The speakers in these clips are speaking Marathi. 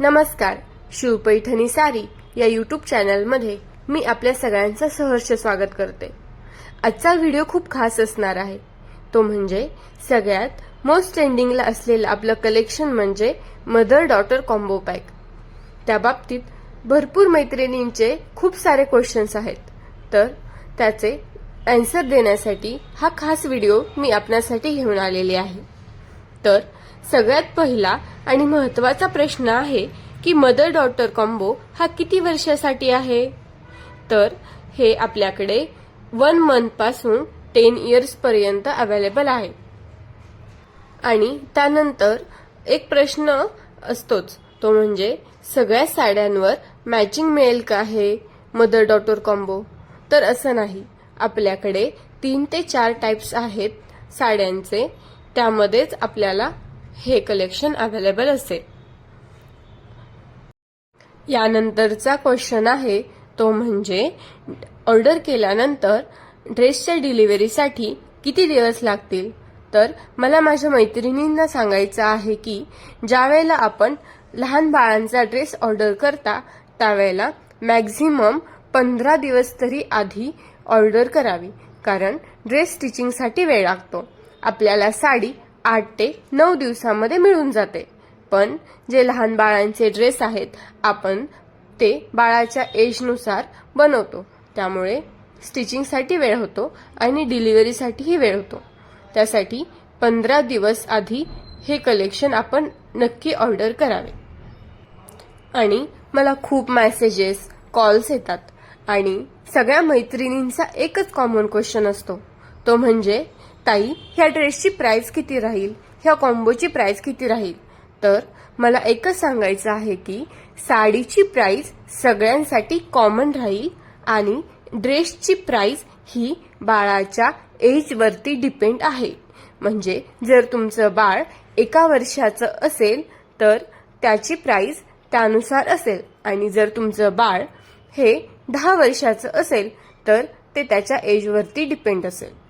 नमस्कार. शिवपैठणी सारी या यूट्यूब चॅनलमध्ये मी आपल्या सगळ्यांचं सहर्ष स्वागत करते. आजचा व्हिडिओ खूप खास असणार आहे. तो म्हणजे सगळ्यात मोस्ट ट्रेंडिंगला असलेलं आपलं कलेक्शन म्हणजे मदर डॉटर कॉम्बो पॅक त्या बाबतीत भरपूर मैत्रिणींचे खूप सारे क्वेश्चन्स आहेत. तर त्याचे अँसर देण्यासाठी हा खास व्हिडिओ मी आपल्यासाठी घेऊन आलेले आहे. तर सगळ्यात पहिला आणि महत्त्वाचा प्रश्न आहे की मदर डॉटर कॉम्बो हा किती वर्षासाठी आहे? तर हे आपल्याकडे वन मंथपासून टेन इयर्स पर्यंत अवेलेबल आहे. आणि त्यानंतर एक प्रश्न असतोच तो म्हणजे सगळ्या साड्यांवर मॅचिंग मिळेल का हे मदर डॉटर कॉम्बो तर असं नाही आपल्याकडे तीन ते चार टाइप्स आहेत साड्यांचे त्यामध्येच आपल्याला हे कलेक्शन अवेलेबल असेल यानंतरचा क्वेश्चन आहे तो म्हणजे ऑर्डर केल्यानंतर ड्रेसच्या डिलिव्हरीसाठी किती दिवस लागतील? तर मला माझ्या मैत्रिणींना सांगायचं आहे की ज्यावेळेला आपण लहान बाळांचा ड्रेस ऑर्डर करता त्यावेळेला मॅक्झिमम पंधरा दिवस तरी आधी ऑर्डर करावी. कारण ड्रेस स्टिचिंगसाठी वेळ लागतो. आपल्याला साडी आठ ते नऊ दिवसामध्ये मिळून जाते. पण जे लहान बाळांचे ड्रेस आहेत आपण ते बाळाच्या एजनुसार बनवतो. त्यामुळे स्टिचिंगसाठी वेळ होतो आणि डिलिव्हरीसाठीही वेळ होतो. त्यासाठी पंधरा दिवस आधी हे कलेक्शन आपण नक्की ऑर्डर करावे. आणि मला खूप मॅसेजेस कॉल्स येतात. आणि सगळ्या मैत्रिणींचा एकच कॉमन क्वेश्चन असतो. तो म्हणजे ताई ह्या ड्रेसची प्राइस किती राहील? ह्या कॉम्बोची प्राइस किती राहील? तर मला एकच सांगायचं आहे की साडीची प्राइस सगळ्यांसाठी कॉमन राहील आणि ड्रेसची प्राइस ही बाळाच्या एजवरती डिपेंड आहे. म्हणजे जर तुमचं बाळ एका वर्षाचं असेल तर त्याची प्राइस त्यानुसार असेल. आणि जर तुमचं बाळ हे दहा वर्षाचं असेल तर ते त्याच्या एजवरती डिपेंड असेल.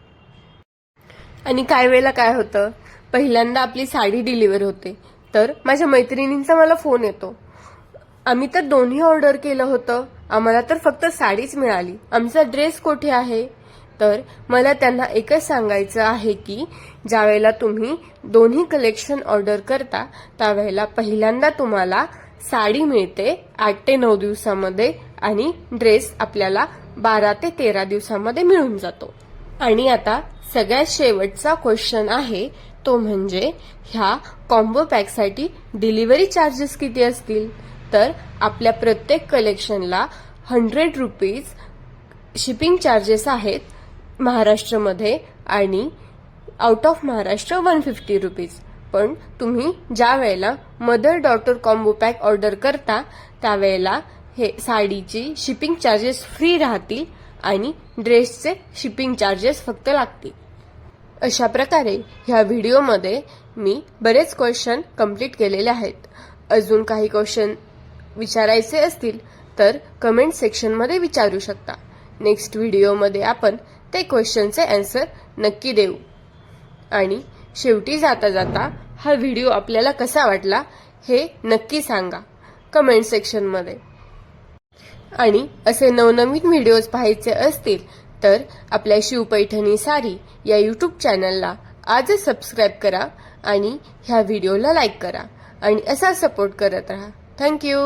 आणि काय वेळेला काय होतं पहिल्यांदा आपली साडी डिलिव्हर होते. तर माझ्या मैत्रिणींचा मला फोन येतो. आम्ही तर दोन्ही ऑर्डर केलं होतं. आम्हाला तर फक्त साडीच मिळाली. आमचा ड्रेस कोठे आहे? तर मला त्यांना एकच सांगायचं आहे की ज्यावेळेला तुम्ही दोन्ही कलेक्शन ऑर्डर करता त्यावेळेला पहिल्यांदा तुम्हाला साडी मिळते आठ ते नऊ दिवसामध्ये आणि ड्रेस आपल्याला बारा ते तेरा दिवसामध्ये मिळून जातो. आणि आता सगळ्यात शेवटचा क्वेश्चन आहे तो म्हणजे ह्या कॉम्बो पॅकसाठी डिलिव्हरी चार्जेस किती असतील? तर आपल्या प्रत्येक कलेक्शनला हंड्रेड रुपीज शिपिंग चार्जेस आहेत महाराष्ट्रमध्ये आणि out of Maharashtra one fifty rupees पण तुम्ही ज्या वेळेला mother daughter combo pack order करता त्यावेळेला हे साडीची शिपिंग चार्जेस फ्री राहतील. आणि ड्रेसचे शिपिंग चार्जेस फक्त लागतील. अशा प्रकारे ह्या व्हिडिओमध्ये मी बरेच क्वेश्चन कंप्लीट केलेले आहेत. अजून काही क्वेश्चन विचारायचे असतील तर कमेंट सेक्शनमध्ये विचारू शकता. नेक्स्ट व्हिडिओमध्ये आपण ते क्वेश्चनचे अँसर नक्की देऊ. आणि शेवटी जाता जाता हा व्हिडिओ आपल्याला कसा वाटला हे नक्की सांगा. कमेंट सेक्शनमध्ये. आणि असे नवनवीन व्हिडिओज पाहायचे असतील तर आपल्या शिवपैठणी सारी या यूट्यूब चॅनलला आजच सबस्क्राईब करा आणि ह्या व्हिडिओला लाईक करा आणि असा सपोर्ट करत राहा. थँक्यू